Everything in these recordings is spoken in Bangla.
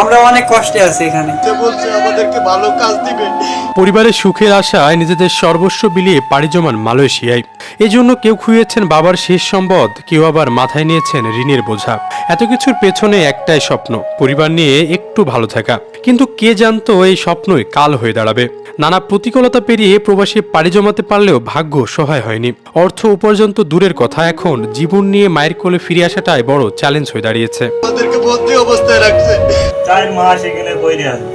আমরা অনেক কষ্টে আছি এখানে। বলছে আমাদেরকে ভালো কাজ দিবে। পরিবারের সুখের আশায় নিজেদের সর্বস্ব বিলিয়ে পাড়ি জমান মালয়েশিয়ায়। এজন্য কেউ খুইয়েছেন বাবার শেষ সম্পদ কেউ আবার মাথায় নিয়েছেন ঋণের বোঝা। এত কিছুর পেছনে একটাই স্বপ্ন পরিবার নিয়ে একটু ভালো থাকা। কিন্তু কে জানতো এই স্বপ্নই কাল হয়ে দাঁড়াবে? নানা প্রতিকূলতা পেরিয়ে প্রবাসী পাড়ি জমাতে পারলেও ভাগ্য সহায় হয়নি। অর্থ উপার্জন তো দূরের কথা এখন জীবন নিয়ে মায়ের কোলে ফিরে আসাটাই বড় চ্যালেঞ্জ হয়ে দাঁড়িয়েছে। আমাদেরকে বন্দি অবস্থায় রাখছে। চার মাস এখানে বইরে আছে।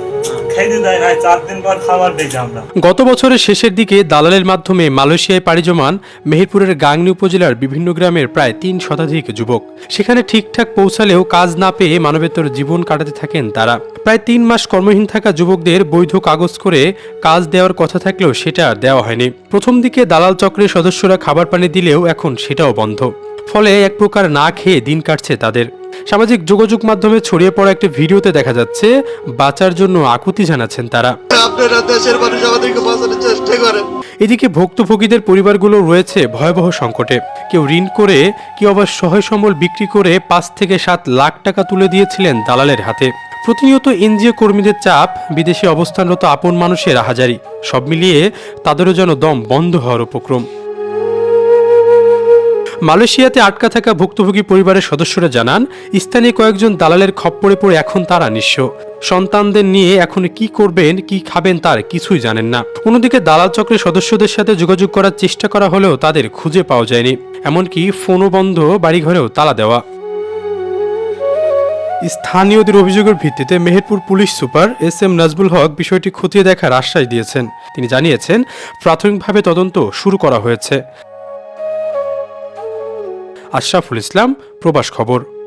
গত বছরের শেষের দিকে দালালের মাধ্যমে মালয়েশিয়ায় পাড়ি জমান মেহেরপুরের গাংনী উপজেলার বিভিন্ন গ্রামের প্রায় তিন শতাধিক যুবক। সেখানে ঠিকঠাক পৌঁছালেও কাজ না পেয়ে মানবেতর জীবন কাটাতে থাকেন তারা। প্রায় তিন মাস কর্মহীন থাকা যুবকদের বৈধ কাগজ করে কাজ দেওয়ার কথা থাকলেও সেটা দেওয়া হয়নি। প্রথম দিকে দালাল চক্রের সদস্যরা খাবার পানি দিলেও এখন সেটাও বন্ধ। ফলে এক প্রকার না খেয়ে দিন কাটছে তাদের। সামাজিক যোগাযোগ মাধ্যমে ছড়িয়ে পড়া একটি ভিডিওতে দেখা যাচ্ছে বাঁচার জন্য আকুতি জানাচ্ছেন তারা। আপনারা দেশের মানুষ আমাদেরকে বাঁচানোর চেষ্টা করেন। এদিকে ভুক্তভোগীদের পরিবারগুলো রয়েছে ভয়াবহ সংকটে। কেউ ঋণ করে কেউ আবার সহায় সম্বল বিক্রি করে পাঁচ থেকে সাত লাখ টাকা তুলে দিয়েছিলেন দালালের হাতে। প্রতিনিয়ত এনজিও কর্মীদের চাপ বিদেশে অবস্থানরত আপন মানুষের হাজারি। সব মিলিয়ে তাদেরও যেন দম বন্ধ হওয়ার উপক্রম। মালয়েশিয়াতে আটকা থাকা ভুক্তভোগী পরিবারের সদস্যরা জানান, স্থানীয় কয়েকজন দালালের খপ্পরে পড়ে এখন তারা নিঃস্ব। সন্তানদের নিয়ে এখন কি করবেন, কি খাবেন তার কিছুই জানেন না। অন্যদিকে দালাল চক্রের সদস্যদের সাথে যোগাযোগ করার চেষ্টা করা হলেও তাদের খুঁজে পাওয়া যায়নি। এমনকি ফোনও বন্ধ, বাড়িঘরেও তালা দেওয়া। স্থানীয়দের অভিযোগের ভিত্তিতে Meherpur police super S M Nazbul Haque বিষয়টি খতিয়ে দেখার আশ্বাস দিয়েছেন। তিনি জানিয়েছেন, প্রাথমিকভাবে তদন্ত শুরু করা হয়েছে। আশরাফুল ইসলাম প্রবাস খবর।